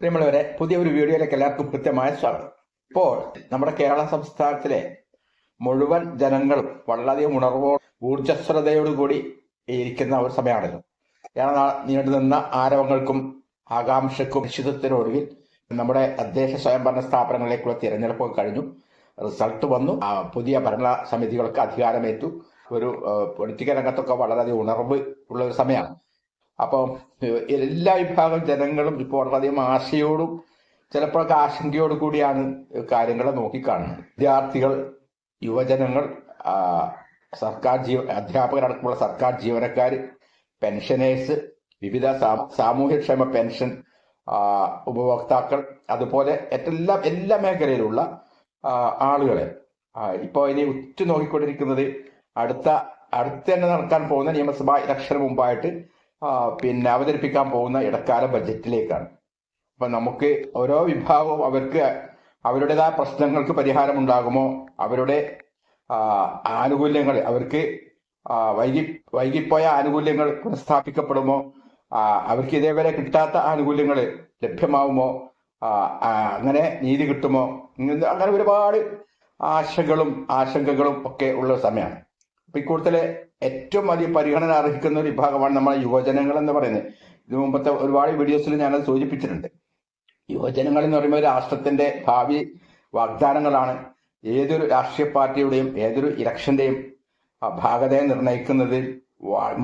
പ്രിയമുള്ളവരെ പുതിയ ഒരു വീഡിയോയിലേക്ക് എല്ലാവർക്കും കൃത്യമായ സ്വാഗതം. ഇപ്പോൾ നമ്മുടെ കേരള സംസ്ഥാനത്തിലെ മുഴുവൻ ജനങ്ങളും വളരെയധികം ഉണർവോ ഊർജസ്വലതയോടുകൂടി ഇരിക്കുന്ന ഒരു സമയമാണല്ലോ. ഏറെ നീണ്ടു നീണ്ടുനിന്ന ആരവങ്ങൾക്കും ആകാംക്ഷക്കും നിശ്ചിതത്തിനൊടുവിൽ നമ്മുടെ തദ്ദേശ സ്വയംഭരണ സ്ഥാപനങ്ങളിലേക്കുള്ള തിരഞ്ഞെടുപ്പ് കഴിഞ്ഞു. റിസൾട്ട് വന്നു. പുതിയ ഭരണ സമിതികൾക്ക് അധികാരമേറ്റു. ഒരു പൊളിറ്റിക്കൽ രംഗത്തൊക്കെ വളരെയധികം ഉണർവ് ഉള്ള ഒരു സമയമാണ്. അപ്പം എല്ലാ വിഭാഗം ജനങ്ങളും ഇപ്പോൾ വളരെയധികം ആശയോടും ചിലപ്പോഴൊക്കെ ആശങ്കയോടു കൂടിയാണ് കാര്യങ്ങളെ നോക്കിക്കാണുന്നത്. വിദ്യാർത്ഥികൾ യുവജനങ്ങൾ സർക്കാർ ജീവ അധ്യാപകരടക്കമുള്ള സർക്കാർ ജീവനക്കാർ പെൻഷനേഴ്സ് വിവിധ സാമൂഹ്യക്ഷേമ പെൻഷൻ ഉപഭോക്താക്കൾ അതുപോലെ എല്ലാ എല്ലാ മേഖലയിലുള്ള ആളുകളെ. ഇപ്പോൾ ഇപ്പോ ഇനി ഉറ്റു നോക്കിക്കൊണ്ടിരിക്കുന്നത് അടുത്ത അടുത്ത് തന്നെ നടക്കാൻ പോകുന്ന നിയമസഭാ ഇലക്ഷന് മുമ്പായിട്ട് പിന്നെ അവതരിപ്പിക്കാൻ പോകുന്ന ഇടക്കാല ബജറ്റിലേക്കാണ് അപ്പൊ നമുക്ക് ഓരോ വിഭാഗവും അവർക്ക് അവരുടേതായ പ്രശ്നങ്ങൾക്ക് പരിഹാരം ഉണ്ടാകുമോ അവരുടെ ആനുകൂല്യങ്ങൾ അവർക്ക് വൈകി വൈകിപ്പോയ ആനുകൂല്യങ്ങൾ പുനഃസ്ഥാപിക്കപ്പെടുമോ? അവർക്ക് ഇതേവരെ കിട്ടാത്ത ആനുകൂല്യങ്ങൾ ലഭ്യമാവുമോ? അങ്ങനെ നീതി കിട്ടുമോ? അങ്ങനെ ഒരുപാട് ആശകളും ആശങ്കകളും ഒക്കെ ഉള്ള സമയമാണ്. ഇക്കൂട്ടത്തിലെ ഏറ്റവും വലിയ പരിഗണന അർഹിക്കുന്ന ഒരു വിഭാഗമാണ് നമ്മുടെ യുവജനങ്ങൾ എന്ന് പറയുന്നത്. ഇത് മുമ്പത്തെ ഒരുപാട് വീഡിയോസിൽ ഞാനത് സൂചിപ്പിച്ചിട്ടുണ്ട്. യുവജനങ്ങൾ എന്ന് പറയുമ്പോൾ രാഷ്ട്രത്തിന്റെ ഭാവി വാഗ്ദാനങ്ങളാണ്. ഏതൊരു രാഷ്ട്രീയ പാർട്ടിയുടെയും ഏതൊരു ഇലക്ഷന്റെയും ഭാഗതയെ നിർണയിക്കുന്നതിൽ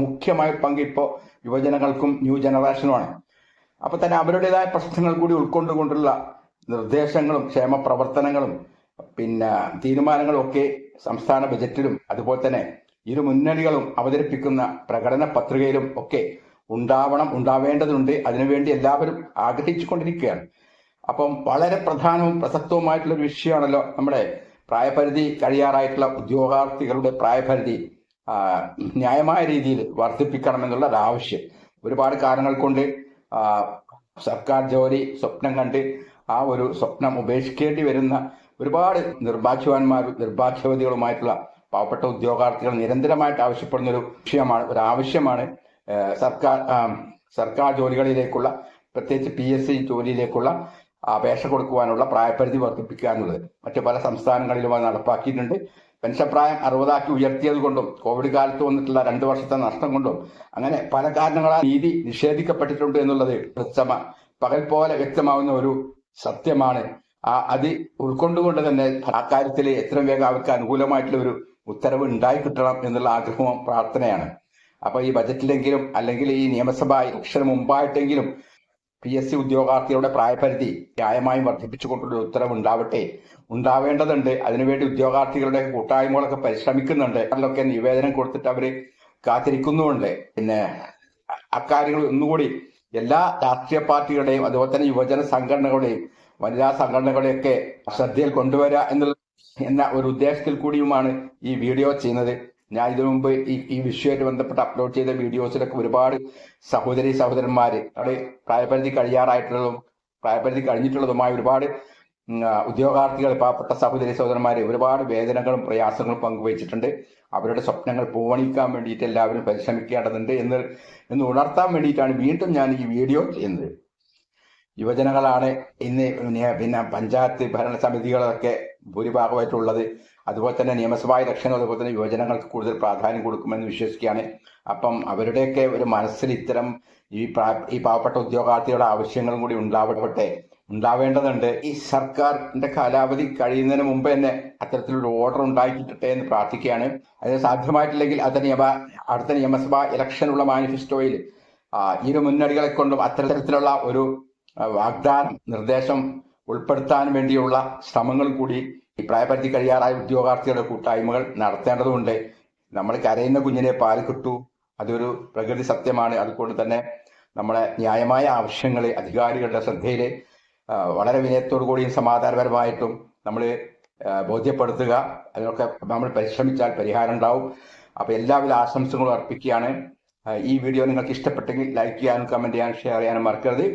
മുഖ്യമായ പങ്ക് ഇപ്പോൾ യുവജനങ്ങൾക്കും ന്യൂ ജനറേഷനുമാണ്. അപ്പൊ തന്നെ അവരുടേതായ പ്രശ്നങ്ങൾ കൂടി ഉൾക്കൊണ്ടുകൊണ്ടുള്ള നിർദ്ദേശങ്ങളും ക്ഷേമ പ്രവർത്തനങ്ങളും പിന്നെ തീരുമാനങ്ങളും ഒക്കെ സംസ്ഥാന ബജറ്റിലും അതുപോലെ തന്നെ ഇരു മുന്നണികളും അവതരിപ്പിക്കുന്ന പ്രകടന പത്രികയിലും ഒക്കെ ഉണ്ടാവണം ഉണ്ടാവേണ്ടതുണ്ട്. അതിനുവേണ്ടി എല്ലാവരും ആഗ്രഹിച്ചുകൊണ്ടിരിക്കുകയാണ്. അപ്പം വളരെ പ്രധാനവും പ്രസക്തവുമായിട്ടുള്ള ഒരു വിഷയമാണല്ലോ നമ്മുടെ പ്രായപരിധി കഴിയാറായിട്ടുള്ള ഉദ്യോഗാർത്ഥികളുടെ പ്രായപരിധി ന്യായമായ രീതിയിൽ വർദ്ധിപ്പിക്കണമെന്നുള്ള ഒരു ആവശ്യം. ഒരുപാട് കാരണങ്ങൾ കൊണ്ട് സർക്കാർ ജോലി സ്വപ്നം കണ്ട് ആ ഒരു സ്വപ്നം ഉപേക്ഷിക്കേണ്ടി വരുന്ന ഒരുപാട് നിർഭാഗ്യവാന്മാരും നിർഭാഗ്യവതികളുമായിട്ടുള്ള പാവപ്പെട്ട ഉദ്യോഗാർത്ഥികൾ നിരന്തരമായിട്ട് ആവശ്യപ്പെടുന്ന ഒരു വിഷയമാണ് ഒരു ആവശ്യമാണ്. സർക്കാർ സർക്കാർ ജോലികളിലേക്കുള്ള പ്രത്യേകിച്ച് പി എസ് സി ജോലിയിലേക്കുള്ള അപേക്ഷ കൊടുക്കുവാനുള്ള പ്രായപരിധി വർദ്ധിപ്പിക്കുക എന്നുള്ളത് മറ്റു പല സംസ്ഥാനങ്ങളിലും അത് നടപ്പാക്കിയിട്ടുണ്ട്. പെൻഷൻ പ്രായം അറുപതാക്കി ഉയർത്തിയത് കൊണ്ടും കോവിഡ് കാലത്ത് വന്നിട്ടുള്ള രണ്ടു വർഷത്തെ നഷ്ടം കൊണ്ടും അങ്ങനെ പല കാരണങ്ങളാൽ നീതി നിഷേധിക്കപ്പെട്ടിട്ടുണ്ട് എന്നുള്ളത് പകൽ പോലെ വ്യക്തമാവുന്ന ഒരു സത്യമാണ്. ആ അത് ഉൾക്കൊണ്ടുകൊണ്ട് തന്നെ ആ കാര്യത്തിൽ എത്രയും വേഗം അവർക്ക് അനുകൂലമായിട്ടുള്ള ഒരു ഉത്തരവ് ഉണ്ടായി കിട്ടണം എന്നുള്ള ആഗ്രഹവും പ്രാർത്ഥനയാണ്. അപ്പൊ ഈ ബജറ്റിലെങ്കിലും അല്ലെങ്കിൽ ഈ നിയമസഭാ ഇലക്ഷന് മുമ്പായിട്ടെങ്കിലും പി എസ് സി ഉദ്യോഗാർത്ഥികളുടെ പ്രായപരിധി ന്യായമായും വർദ്ധിപ്പിച്ചുകൊണ്ടുള്ള ഉത്തരവ് ഉണ്ടാവട്ടെ. ഉണ്ടാവേണ്ടതുണ്ട്. അതിനുവേണ്ടി ഉദ്യോഗാർത്ഥികളുടെ കൂട്ടായ്മകളൊക്കെ പരിശ്രമിക്കുന്നുണ്ട്. അതിലൊക്കെ നിവേദനം കൊടുത്തിട്ട് അവർ കാത്തിരിക്കുന്നുമുണ്ട്. പിന്നെ അക്കാര്യങ്ങൾ ഒന്നുകൂടി എല്ലാ രാഷ്ട്രീയ പാർട്ടികളുടെയും അതുപോലെ തന്നെ യുവജന സംഘടനകളുടെയും വനിതാ സംഘടനകളെയൊക്കെ ശ്രദ്ധയിൽ കൊണ്ടുവരിക എന്നുള്ള എന്ന ഒരു ഉദ്ദേശത്തിൽ കൂടിയുമാണ് ഈ വീഡിയോ ചെയ്യുന്നത്. ഞാൻ ഇതിനു മുമ്പ് ഈ ഈ വിഷയമായിട്ട് ബന്ധപ്പെട്ട് അപ്ലോഡ് ചെയ്ത വീഡിയോസിലൊക്കെ ഒരുപാട് സഹോദരി സഹോദരന്മാര് അവിടെ പ്രായപരിധി കഴിയാറായിട്ടുള്ളതും പ്രായപരിധി കഴിഞ്ഞിട്ടുള്ളതുമായ ഒരുപാട് ഉദ്യോഗാർത്ഥികൾ പാവപ്പെട്ട സഹോദരി സഹോദരന്മാർ ഒരുപാട് വേദനകളും പ്രയാസങ്ങളും പങ്കുവച്ചിട്ടുണ്ട്. അവരുടെ സ്വപ്നങ്ങൾ പൂവണിക്കാൻ വേണ്ടിയിട്ട് എല്ലാവരും പരിശ്രമിക്കേണ്ടതുണ്ട് എന്ന് എന്ന് ഉണർത്താൻ വേണ്ടിയിട്ടാണ് വീണ്ടും ഞാൻ ഈ വീഡിയോ ചെയ്യുന്നത്. യുവജനങ്ങളാണ് ഇന്ന് പിന്നെ പഞ്ചായത്ത് ഭരണസമിതികളൊക്കെ ഭൂരിഭാഗമായിട്ടുള്ളത്. അതുപോലെ തന്നെ നിയമസഭാ ഇലക്ഷൻ അതുപോലെ തന്നെ യുവജനങ്ങൾക്ക് കൂടുതൽ പ്രാധാന്യം കൊടുക്കുമെന്ന് വിശ്വസിക്കുകയാണ്. അപ്പം അവരുടെയൊക്കെ ഒരു മനസ്സിൽ ഇത്തരം ഈ ഈ പാവപ്പെട്ട ഉദ്യോഗാർത്ഥികളുടെ ആവശ്യങ്ങളും കൂടി ഉണ്ടാവട്ടെ. ഉണ്ടാവേണ്ടതുണ്ട്. ഈ സർക്കാരിന്റെ കാലാവധി കഴിയുന്നതിന് മുമ്പ് തന്നെ അത്തരത്തിലൊരു ഓർഡർ ഉണ്ടാക്കിയിട്ടെ എന്ന് പ്രാർത്ഥിക്കുകയാണ്. അത് സാധ്യമായിട്ടില്ലെങ്കിൽ അത് നിയമ അടുത്ത നിയമസഭാ ഇലക്ഷനുള്ള മാനിഫെസ്റ്റോയിൽ ഇരു മുന്നണികളെ കൊണ്ടും അത്തരത്തിലുള്ള ഒരു വാഗ്ദാനം നിർദ്ദേശം ഉൾപ്പെടുത്താൻ വേണ്ടിയുള്ള ശ്രമങ്ങൾ കൂടി ഈ പ്രായപരിധി കഴിയാറായ ഉദ്യോഗാർത്ഥികളുടെ കൂട്ടായ്മകൾ നടത്തേണ്ടതുണ്ട്. നമ്മൾ കരയുന്ന കുഞ്ഞിനെ പാൽ കിട്ടൂ. അതൊരു പ്രകൃതി സത്യമാണ്. അതുകൊണ്ട് തന്നെ നമ്മളെ ന്യായമായ ആവശ്യങ്ങൾ അധികാരികളുടെ ശ്രദ്ധയിൽ വളരെ വിനയത്തോടു കൂടിയും സമാധാനപരമായിട്ടും നമ്മൾ ബോധ്യപ്പെടുത്തുക. അതിനൊക്കെ നമ്മൾ പരിശ്രമിച്ചാൽ പരിഹാരം ഉണ്ടാവും. അപ്പൊ എല്ലാവിധ ആശംസകളും അർപ്പിക്കുകയാണ്. ഈ വീഡിയോ നിങ്ങൾക്ക് ഇഷ്ടപ്പെട്ടെങ്കിൽ ലൈക്ക് ചെയ്യാനും കമന്റ് ചെയ്യാനും ഷെയർ ചെയ്യാനും മറക്കരുത്.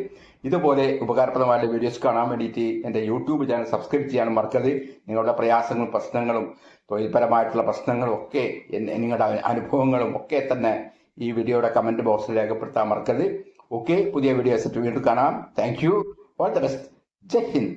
ഇതുപോലെ ഉപകാരപ്രദമായ വീഡിയോസ് കാണാൻ വേണ്ടിയിട്ട് എന്റെ യൂട്യൂബ് ചാനൽ സബ്സ്ക്രൈബ് ചെയ്യാനും മറക്കരുത്. നിങ്ങളുടെ പ്രയാസങ്ങളും പ്രശ്നങ്ങളും തൊഴിൽപരമായിട്ടുള്ള പ്രശ്നങ്ങളും ഒക്കെ നിങ്ങളുടെ അനുഭവങ്ങളും ഒക്കെ തന്നെ ഈ വീഡിയോയുടെ കമന്റ് ബോക്സിൽ രേഖപ്പെടുത്താൻ മറക്കരുത്. ഓക്കെ പുതിയ വീഡിയോസ് വീണ്ടും കാണാം. Thank you all the best Jai Hind.